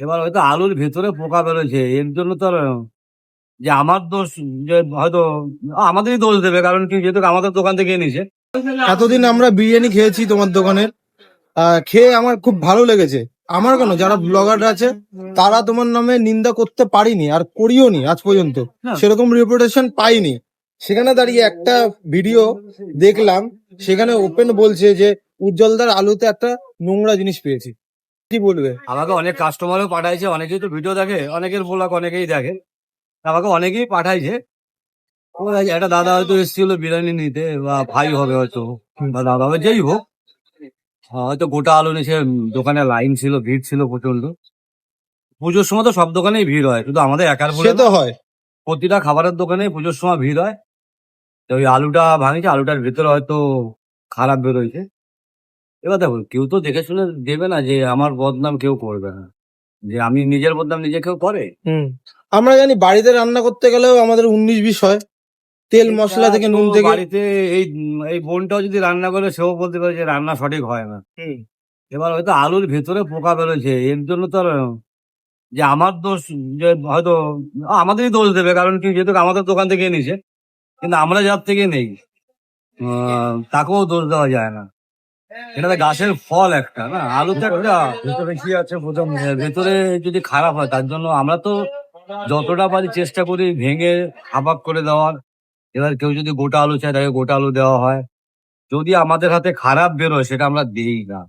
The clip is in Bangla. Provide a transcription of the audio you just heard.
এবার হয়তো আলুর ভেতরে পোকা বেরোছে এর জন্য তো যে আমার দোষ যে হয়তো আমাদেরই দোষ দেবে কারণ কি যেহেতু আমাদের দোকান থেকে এনেছে। এতদিন আমরা বিরিয়ানি খেয়েছি তোমার দোকানের খেয়ে আমার খুব ভালো লেগেছে। আমার কেন? যারা ব্লগার আছে তারা তোমার নামে নিন্দা করতে পারিনি আর করিও নি আজ পর্যন্ত। সেরকম রেপুটেশন পাইনি। সেখানে দাঁড়িয়ে একটা ভিডিও দেখলাম সেখানে ওপেন বলছে যে উজ্জ্বলদার আলুতে একটা নোংরা জিনিস পেয়েছি। কি বলবে? আমাকে অনেক কাস্টমারও পাঠাইছে অনেকেই তো ভিডিও দেখে অনেকের ব্লগ অনেকেই দেখে। আমাকে অনেকেই পাঠাইছে। একটা দাদা হয়তো এসেছিল বিরিয়ানি নিতে বা ভাই হবে হয়তো বা দাদা হবে যেই হোক। হয়তো গোটা আলু নিচে দোকানে লাইন ছিল ভিড় ছিল প্রচণ্ড পুজোর সময় তো সব দোকানেই ভিড় হয় শুধু আমাদের একার বলে তো হয়। প্রতিটা খাবারের দোকানে পুজোর সময় ভিড় হয়। তো ওই আলুটা ভাঙিছে আলুটার ভিতরে হয়তো খারাপ বেরোইছে এবার দেখো কেউ তো দেখে শুনে দেবে না যে আমার বদনাম কেউ করবে না। যে আমি নিজের বদনাম নিজে কেউ করে? হুম। আমরা জানি বাড়িতে রান্না করতে গেলেও আমাদের উনিশ বিশ হয়। তেল মশলা থেকে নুন থেকে বাড়িতে এই এই বোনটাও যদি রান্না করে সেও বলতে পারে যে রান্না সঠিক হয় না। এবার হয়তো আলুর ভেতরে পোকা বেরোছে এর জন্য তো যে আমার দোষ যে হয়তো আমাদেরই দোষ দেবে কারণ কি যেহেতু আমাদের দোকান থেকে এনেছে কিন্তু আমরা যার থেকে নেই। আহ, তাকেও দোষ দেওয়া যায় না। এটা গাছের ফল একটা, না? আলু তো একটা। ভেতরে কি আছে প্রথম ভেতরে যদি খারাপ হয়, তার জন্য আমরা তো যতটা পারি চেষ্টা করি ভেঙে হাবাক করে দেওয়ার। এবার কেউ যদি গোটা আলু চায়, তাকে গোটা আলু দেওয়া হয়। যদি আমাদের হাতে খারাপ বেরোয়, সেটা আমরা দিই না।